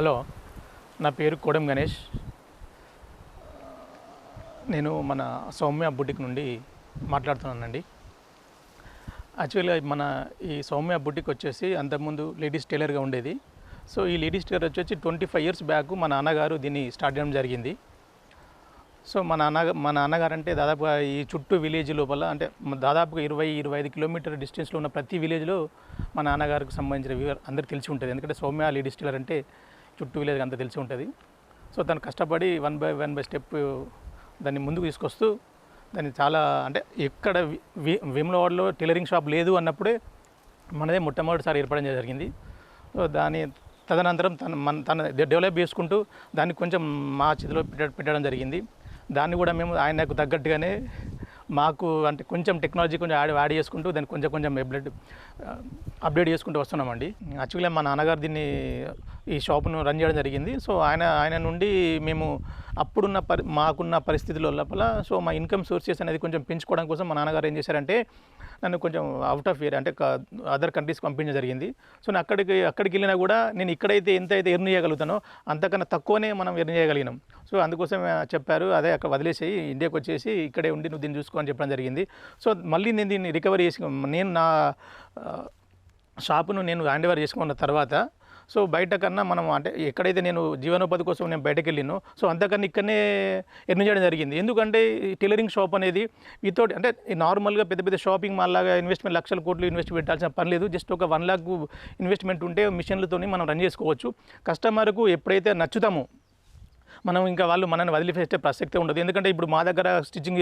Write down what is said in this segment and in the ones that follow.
Hello నా పేరు కోడెం గణేష్. నేను మన సౌమ్య బుటిక్ నుండి మాట్లాడుతున్నానండి. యాక్చువల్గా మన ఈ సౌమ్య బుటిక్ వచ్చేసి అంతకుముందు లేడీస్ టైలర్గా ఉండేది. సో ఈ లేడీస్ టైలర్ వచ్చేసి ట్వంటీ ఫైవ్ ఇయర్స్ బ్యాక్ మా నాన్నగారు దీన్ని స్టార్ట్ చేయడం జరిగింది. సో మా నాన్న మా నాన్నగారు అంటే దాదాపుగా ఈ చుట్టూ విలేజ్ లోపల అంటే దాదాపుగా ఇరవై ఇరవై ఐదు కిలోమీటర్ డిస్టెన్స్లో ఉన్న ప్రతి విలేజ్లో మా నాన్నగారికి సంబంధించిన వివర అందరికీ తెలిసి ఉంటుంది. ఎందుకంటే సౌమ్య లేడీస్ టైలర్ అంటే చుట్టూ విలేజ్ అంతా తెలిసి ఉంటుంది. సో తను కష్టపడి one by one by step దాన్ని ముందుకు తీసుకొస్తూ దాన్ని చాలా అంటే ఎక్కడ వి- వి- వేములవాడలో టైలరింగ్ షాప్ లేదు అన్నప్పుడే మనదే మొట్టమొదటిసారి ఏర్పడడం జరిగింది. సో దాని తదనంతరం తన మన తన డెవలప్ చేసుకుంటూ దాన్ని కొంచెం మా చేతిలో పెట్ట పెట్టడం జరిగింది. దాన్ని కూడా మేము ఆయనకు తగ్గట్టుగానే మాకు అంటే కొంచెం టెక్నాలజీ కొంచెం యాడ్ యాడ్ చేసుకుంటూ దాన్ని కొంచెం కొంచెం అప్డేట్ అప్డేట్ uh, చేసుకుంటూ వస్తున్నామండి. యాక్చువల్గా మా నాన్నగారు దీన్ని ఈ షాపును రన్ చేయడం జరిగింది. సో ఆయన ఆయన నుండి మేము అప్పుడున్న పరి మాకున్న పరిస్థితుల లోపల సో మా ఇన్కమ్ సోర్సెస్ అనేది కొంచెం పెంచుకోవడం కోసం మా నాన్నగారు ఏం చేశారంటే నన్ను కొంచెం అవుట్ ఆఫ్ ఇయర్ అంటే అదర్ కంట్రీస్కి పంపించడం జరిగింది. సో నేను అక్కడికి అక్కడికి వెళ్ళినా కూడా నేను ఇక్కడైతే ఎంత అయితే ఎర్న్ చేయగలుగుతానో అంతకన్నా తక్కువనే మనం ఎర్న్ చేయగలిగినాం. సో అందుకోసం చెప్పారు అదే అక్కడ వదిలేసేయి ఇండియాకి వచ్చేసి ఇక్కడే ఉండి నువ్వు దీన్ని చూసుకో అని చెప్పడం జరిగింది. సో మళ్ళీ నేను దీన్ని రికవరీ చేసి నేను నా షాపును నేను హ్యాండ్ ఓవర్ చేసుకున్న తర్వాత సో బయట కన్నా మనం అంటే ఎక్కడైతే నేను జీవనోపాధి కోసం నేను బయటకు వెళ్ళినో సో అంతకన్నా ఇక్కడనే ఎర్న్ చేయడం జరిగింది. ఎందుకంటే ఈ టైలరింగ్ షాప్ అనేది వితౌట్ అంటే నార్మల్గా పెద్ద పెద్ద షాపింగ్ మాల్ లాగా ఇన్వెస్ట్మెంట్ లక్షల కోట్లు ఇన్వెస్ట్ పెట్టాల్సిన పని లేదు. జస్ట్ ఒక వన్ లాక్ ఇన్వెస్ట్మెంట్ ఉంటే మిషన్లతోని మనం రన్ చేసుకోవచ్చు. కస్టమర్కు ఎప్పుడైతే నచ్చుతామో మనం ఇంకా వాళ్ళు మనల్ని వదిలిపేస్తే ప్రసక్తే ఉండదు. ఎందుకంటే ఇప్పుడు మా దగ్గర స్టిచ్చింగ్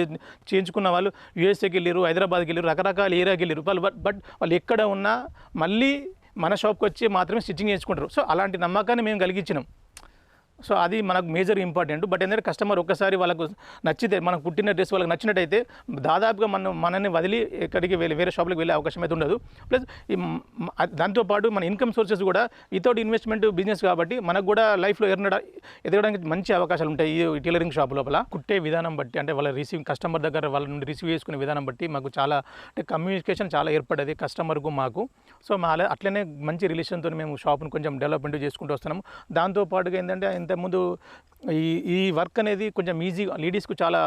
చేయించుకున్న వాళ్ళు యూఎస్ఏకి వెళ్ళారు హైదరాబాద్కి వెళ్ళారు రకరకాల ఏరియాకి వెళ్ళారు వాళ్ళు బట్ బట్ వాళ్ళు ఎక్కడ ఉన్నా మళ్ళీ మన షాప్కి వచ్చి మాత్రమే స్టిచ్చింగ్ చేయించుకుంటారు. సో అలాంటి నమ్మకాన్ని మేము కలిగించినాం. సో అది మనకు మేజర్ ఇంపార్టెంట్. బట్ ఏంటంటే కస్టమర్ ఒక్కసారి వాళ్ళకు నచ్చితే మనకు పుట్టిన డ్రెస్ వాళ్ళకి నచ్చినట్టయితే దాదాపుగా మనం మనల్ని వదిలి ఎక్కడికి వెళ్ళి వేరే షాప్లకు వెళ్ళే అవకాశం అయితే ఉండదు. ప్లస్ ఈ దాంతోపాటు మన ఇన్కమ్ సోర్సెస్ కూడా వితౌట్ ఇన్వెస్ట్మెంట్ బిజినెస్ కాబట్టి మనకు కూడా లైఫ్లో ఎర్నడా ఎదగడానికి మంచి అవకాశాలు ఉంటాయి ఈ టైలరింగ్ షాప్ లోపల. కుట్టే విధానం బట్టి అంటే వాళ్ళ రిసీవ్ కస్టమర్ దగ్గర వాళ్ళ నుండి రిసీవ్ చేసుకునే విధానం బట్టి మాకు చాలా అంటే కమ్యూనికేషన్ చాలా ఏర్పడేది కస్టమర్కు మాకు. సో మా అట్లనే మంచి రిలేషన్తో మేము షాప్ను కొంచెం డెవలప్మెంట్ చేసుకుంటూ వస్తున్నాము. దాంతోపాటుగా ఏంటంటే ఇంతకుముందు ఈ ఈ వర్క్ అనేది కొంచెం ఈజీగా లేడీస్కు చాలా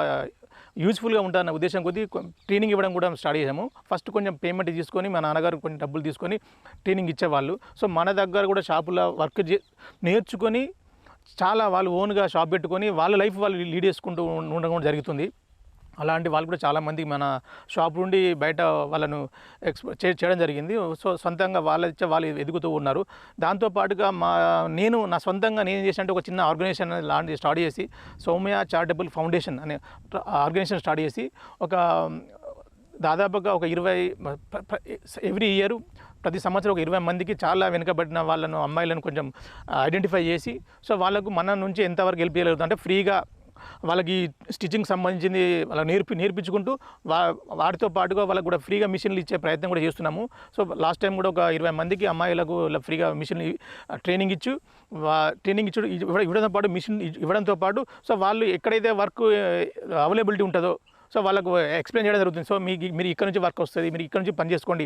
యూస్ఫుల్గా ఉంటుందన్న ఉద్దేశం కొద్దీ ట్రైనింగ్ ఇవ్వడం కూడా స్టార్ట్ చేసాము ఫస్ట్ కొంచెం పేమెంట్ తీసుకొని మా నాన్నగారు కొంచెం డబ్బులు తీసుకొని ట్రైనింగ్ ఇచ్చేవాళ్ళు. సో మన దగ్గర కూడా షాపులో వర్క్ చే నేర్చుకొని చాలా వాళ్ళు ఓన్గా షాప్ పెట్టుకొని వాళ్ళ లైఫ్ వాళ్ళు లీడ్ చేసుకుంటూ ఉండడం కూడా జరుగుతుంది. అలాంటి వాళ్ళు కూడా చాలామంది మన షాప్ నుండి బయట వాళ్ళను ఎక్స్పో చే- చేయడం జరిగింది. సో సొంతంగా వాళ్ళచ్చే వాళ్ళు ఎదుగుతూ ఉన్నారు. దాంతోపాటుగా మా నేను నా సొంతంగా నేను చేసినట్టు ఒక చిన్న ఆర్గనైజేషన్ లాంటి స్టార్ట్ చేసి సౌమ్య చారిటబుల్ ఫౌండేషన్ అనే ఆర్గనైజేషన్ స్టార్ట్ చేసి ఒక దాదాపుగా ఒక ఇరవై ఎవ్రీ ఇయర్ ప్రతి సంవత్సరం ఒక ఇరవై మందికి చాలా వెనుకబడిన వాళ్ళను అమ్మాయిలను కొంచెం ఐడెంటిఫై చేసి సో వాళ్ళకు మన నుంచి ఎంతవరకు హెల్ప్ చేయగలుగుతాం అంటే ఫ్రీగా వాళ్ళకి స్టిచ్చింగ్ సంబంధించింది వాళ్ళకి నేర్పి నేర్పించుకుంటూ వా వాటితో పాటుగా వాళ్ళకి కూడా ఫ్రీగా మిషన్లు ఇచ్చే ప్రయత్నం కూడా చేస్తున్నాము. సో లాస్ట్ టైం కూడా ఒక ఇరవై మందికి అమ్మాయిలకు ఫ్రీగా మిషన్ ట్రైనింగ్ ఇచ్చు ట్రైనింగ్ ఇచ్చు ఇవ్వడంతో పాటు మిషన్ ఇవ్వడంతో పాటు సో వాళ్ళు ఎక్కడైతే వర్క్ అవైలబిలిటీ ఉంటుందో సో వాళ్ళకు ఎక్స్ప్లెయిన్ చేయడం జరుగుతుంది. సో మీకు మీరు ఇక్కడ నుంచి వర్క్ వస్తుంది మీరు ఇక్కడ నుంచి పని చేసుకోండి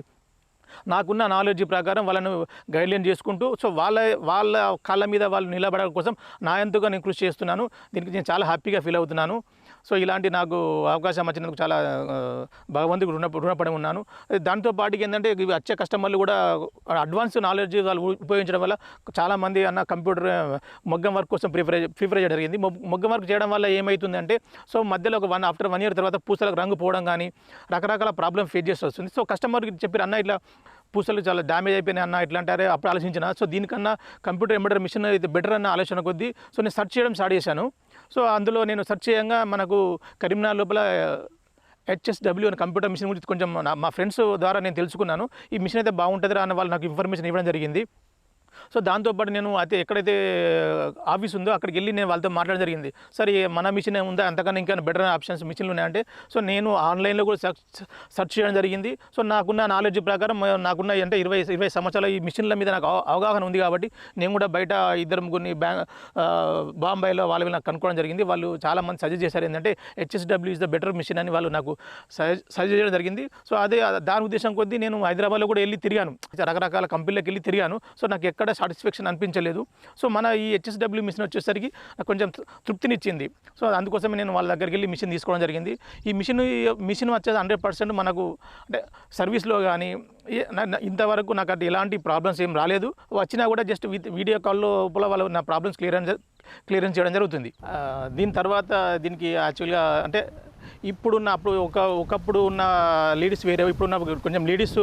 నాకున్న నాలెడ్జ్ ప్రకారం వాళ్ళను గైడ్లైన్ చేసుకుంటూ సో వాళ్ళ వాళ్ళ కాళ్ళ మీద వాళ్ళు నిలబడడం కోసం నా ఎంతగా నేను కృషి చేస్తున్నాను. దీనికి నేను చాలా హ్యాపీగా ఫీల్ అవుతున్నాను. సో ఇలాంటి నాకు అవకాశం వచ్చినందుకు చాలా ఆ, భగవంతుడికి రుణ రుణపడి ఉన్నాను. దాంతో పాటుకి ఏంటంటే ఇవి వచ్చే కస్టమర్లు కూడా అడ్వాన్స్ నాలెడ్జ్ వాళ్ళు ఉపయోగించడం వల్ల చాలామంది అన్న కంప్యూటర్ మొగ్గం వర్క్ కోసం ప్రిఫర్ ప్రిఫర్ చేయడం జరిగింది. మొగ్గం వర్క్ చేయడం వల్ల ఏమవుతుందంటే సో మధ్యలో ఒక వన్ ఆఫ్టర్ వన్ ఇయర్ తర్వాత పూసలకు రంగు పోవడం కానీ రకరకాల ప్రాబ్లమ్ ఫేస్ చేసి వస్తుంది. సో కస్టమర్కి చెప్పారు అన్న ఇట్లా పూసలు చాలా డ్యామేజ్ అయిపోయినాయి అన్న ఇట్లా అంటారే అప్పుడు ఆలోచించిన. సో దీనికన్నా కంప్యూటర్ ఎంబెడర్ మిషన్ అయితే బెటర్ అన్న ఆలోచన కొద్దీ సో నేను సెర్చ్ చేయడం స్టార్ట్ చేశాను. సో అందులో నేను సెర్చ్ చేయంగా మనకు కరీంనగర్ లోపల హెచ్ఎస్డబ్ల్యూ అనే కంప్యూటర్ మిషన్ గురించి కొంచెం నా- మా ఫ్రెండ్స్ ద్వారా నేను తెలుసుకున్నాను. ఈ మిషన్ అయితే బాగుంటుందిరా అని వాళ్ళు నాకు ఇన్ఫర్మేషన్ ఇవ్వడం జరిగింది. సో దాంతోపాటు నేను అయితే ఎక్కడైతే ఆఫీస్ ఉందో అక్కడికి వెళ్ళి నేను వాళ్ళతో మాట్లాడడం జరిగింది. సరే మన మిషన్ ఉందా అంతకన్నా ఇంకా బెటర్ ఆప్షన్స్ మిషన్లు ఉన్నాయంటే సో నేను ఆన్లైన్లో కూడా సెర్చ్ చేయడం జరిగింది. సో నాకున్న నాలెడ్జ్ ప్రకారం నాకున్న అంటే ఇరవై ఇరవై సంవత్సరాల ఈ మిషన్ల మీద నాకు అవగాహన ఉంది కాబట్టి నేను కూడా బయట ఇద్దరు ముగ్గురిని బ్యా బాంబాయిలో బాంబేలో వాళ్ళ నాకు కనుక్కోవడం జరిగింది. వాళ్ళు చాలామంది సజెస్ట్ చేశారు ఏంటంటే HSW is the better machine అని వాళ్ళు నాకు సజెస్ట్ చేయడం జరిగింది. సో అదే దాని ఉద్దేశం కొద్దీ నేను హైదరాబాద్లో కూడా వెళ్ళి తిరిగాను. రకరకాల కంపెనీలకు వెళ్ళి తిరిగాను. సో నాకు ఎక్కడ ఎక్కడ సాటిస్ఫాక్షన్ అనిపించలేదు. సో మన ఈ హెచ్ఎస్డబ్ల్యూ మిషన్ వచ్చేసరికి నాకు కొంచెం తృప్తినిచ్చింది. సో అందుకోసమే నేను వాళ్ళ దగ్గరికి వెళ్ళి మిషన్ తీసుకోవడం జరిగింది. ఈ మిషన్ మిషన్ వచ్చేది హండ్రెడ్ పర్సెంట్ మనకు అంటే సర్వీస్లో కానీ ఇంతవరకు నాకు అది ఎలాంటి ప్రాబ్లమ్స్ ఏం రాలేదు. వచ్చినా కూడా జస్ట్ వీడియో కాల్లో లోపల వాళ్ళు నా ప్రాబ్లమ్స్ క్లియర్ క్లియరెన్స్ చేయడం జరుగుతుంది. దీని తర్వాత దీనికి యాక్చువల్గా అంటే ఇప్పుడున్న అప్పుడు ఒక ఒకప్పుడు ఉన్న లేడీస్ వేరే ఇప్పుడున్న కొంచెం లేడీస్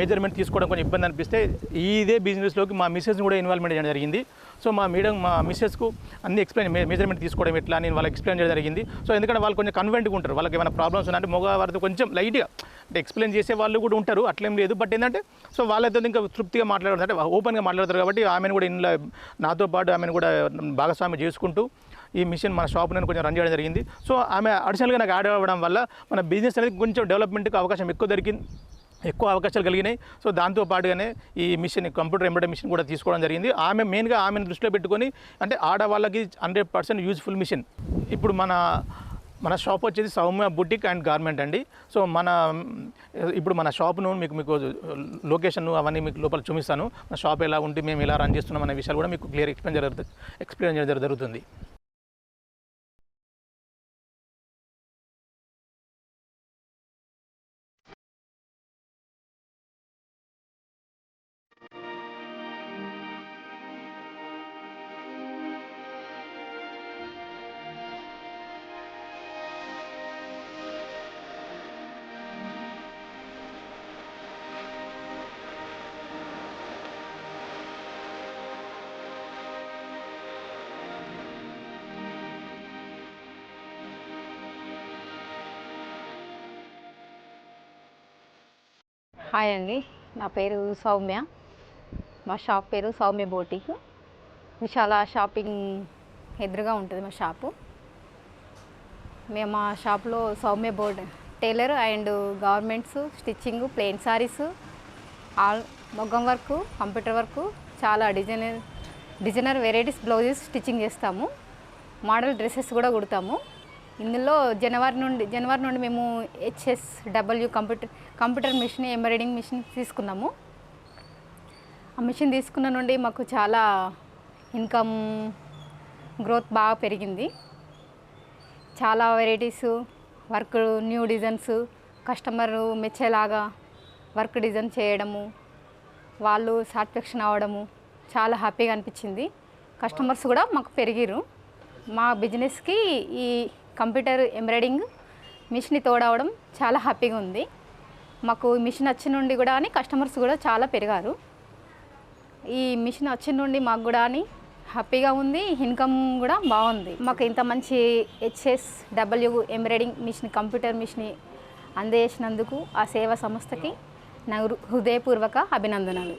మెజర్మెంట్ తీసుకోవడం కొంచెం ఇబ్బంది అనిపిస్తే ఇదే బిజినెస్లోకి మా మిస్సెస్ని కూడా ఇన్వాల్వ్మెంట్ చేయడం జరిగింది. సో మా మేడం మా మిస్సెస్కు అన్ని ఎక్స్ప్లెయిన్ మెజర్మెంట్ తీసుకోవడం ఎట్లా నేను వాళ్ళకి ఎక్స్ప్లెయిన్ చేయడం జరిగింది. సో ఎందుకంటే వాళ్ళు కొంచెం కన్వెంట్గా ఉంటారు. వాళ్ళకి ఏమైనా ప్రాబ్లమ్స్ ఉన్నాయంటే మగవారితో కొంచెం లైట్గా అంటే ఎక్స్ప్లెయిన్ చేసే వాళ్ళు కూడా ఉంటారు. అట్లేం లేదు. బట్ ఏంటంటే సో వాళ్ళతో ఇంకా తృప్తిగా మాట్లాడతారు అంటే ఓపెన్గా మాట్లాడతారు కాబట్టి ఆమెను కూడా ఇంట్లో నాతో పాటు ఆమెను కూడా భాగస్వామి చేసుకుంటూ ఈ మిషన్ మన షాప్ నేను కొంచెం రన్ చేయడం జరిగింది. సో ఆమె అడిషనల్గా నాకు యాడ్ అవ్వడం వల్ల మన బిజినెస్ అనేది కొంచెం డెవలప్మెంట్కి అవకాశం ఎక్కువ దొరికింది ఎక్కువ అవకాశాలు కలిగినాయి. సో దాంతో పాటుగానే ఈ మిషన్ కంప్యూటర్ ఎంబ్రాయిడరీ మిషన్ కూడా తీసుకోవడం జరిగింది. ఆమె మెయిన్గా ఆమెను దృష్టిలో పెట్టుకొని అంటే ఆడవాళ్ళకి హండ్రెడ్ పర్సెంట్ యూజ్ఫుల్ మిషన్ ఇప్పుడు మన మన షాప్ వచ్చేసి సౌమ్య బుటిక్ అండ్ గార్మెంట్ అండి. సో మన ఇప్పుడు మన షాప్ను మీకు మీకు లొకేషన్ అవన్నీ మీకు లోపల చూపిస్తాను. మన షాప్ ఎలా ఉంటే మేము ఎలా రన్ చేస్తున్నాం అనే విషయాలు కూడా మీకు క్లియర్ ఎక్స్ప్లెయిన్ జరుగుతుంది ఎక్స్ప్లెయిన్ చేయడం జరుగుతుంది. హాయ్ అండి. నా పేరు సౌమ్య. మా షాప్ పేరు సౌమ్య బోటిక్. విశాల షాపింగ్ ఎదురుగా ఉంటుంది మా షాపు. మేము మా షాప్లో Soumya board tailor and governments stitching plain saris all మొగ్గం work computer work చాలా designer designer varieties blouses stitching చేస్తాము. మోడల్ డ్రెస్సెస్ కూడా కుడతాము. ఇందులో జనవరి నుండి జనవరి నుండి మేము HS W computer computer machine embroidering machine తీసుకున్నాము. ఆ మిషన్ తీసుకున్న నుండి మాకు చాలా ఇన్కమ్ గ్రోత్ బాగా పెరిగింది. చాలా varieties work new designs customer మెచ్చేలాగా work design చేయడము వాళ్ళు సాటిస్ఫాక్షన్ అవ్వడము చాలా హ్యాపీగా అనిపించింది. కస్టమర్స్ కూడా మాకు పెరిగిరు మా బిజినెస్కి ఈ కంప్యూటర్ ఎంబ్రాయిడింగ్ మిషన్ తోడవడం చాలా హ్యాపీగా ఉంది. మాకు మిషన్ వచ్చిన నుండి కూడా అని కస్టమర్స్ కూడా చాలా పెరిగారు. ఈ మిషన్ వచ్చిన నుండి మాకు కూడా అని హ్యాపీగా ఉంది ఇన్కమ్ కూడా బాగుంది. మాకు ఇంత మంచి HS W embroidering machine computer machine అందజేసినందుకు ఆ సేవా సంస్థకి నా హృదయపూర్వక అభినందనలు.